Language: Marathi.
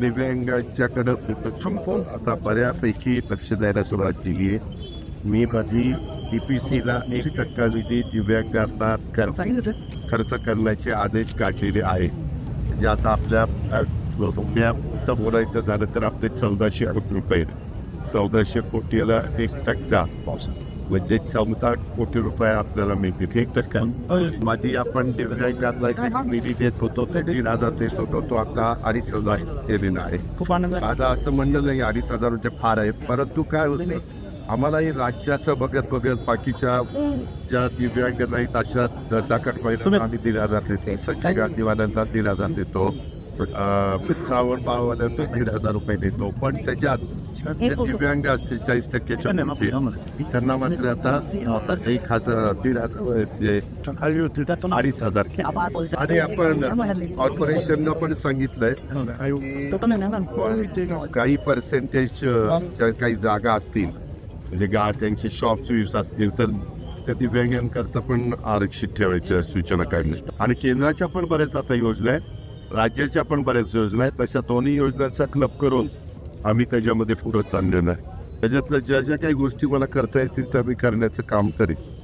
दिव्यांगांच्याकडे दुर्लक्ष करून आता बऱ्यापैकी लक्ष द्यायला सुरुवात केली आहे. मी माझी ला एक टक्का निधी दिव्यांगांना खर्च खर्च करण्याचे आदेश काढलेले आहे. म्हणजे आता आपल्या बोलायचं झालं तर आपले चौदाशे कोटी रुपये. चौदाशे कोटीला एक टक्का. म्हणजे चौदा कोटी रुपये आपल्याला मिळतील. एक टक्का माझी आपण निधी देत होतो ते तीन हजार देत होतो तो आता अडीच हजार केलेला आहे. खूप आनंद आहे. माझं असं म्हणणं नाही अडीच हजार रुपये फार आहेत परंतु काय होतं? आम्हालाही राज्याचं बघत बघत बाकीच्या ज्या दिव्यांग नाहीत अशा दाखट महिला आम्ही दीड हजार देतो. सगळ्या गांधीवाल्यांना दीड हजार देतो. श्रावण बाळवाल्यांना दीड हजार रुपये देतो पण त्याच्यात जे दिव्यांग असतील चाळीस टक्क्याच्या वरती, त्यांना मात्र आता एक हजार दीड हजार अडीच हजार. आणि आपण कॉर्पोरेशनला पण सांगितलंय. काही पर्सेंटेज काही जागा असतील म्हणजे गा त्यांचे शॉप स्वीप्स असतील तर त्या दिव्यांगांकरता पण आरक्षित ठेवायच्या सूचना काढल्या आणि केंद्राच्या पण बऱ्याच आता योजना आहेत. राज्याच्या पण बऱ्याच योजना आहेत तशा दोन्ही योजनांचा क्लब करून आम्ही त्याच्यामध्ये पुढं चाललेलो आहे. त्याच्यातल्या ज्या ज्या काही गोष्टी मला करता येतील त्या मी करण्याचं काम करेन.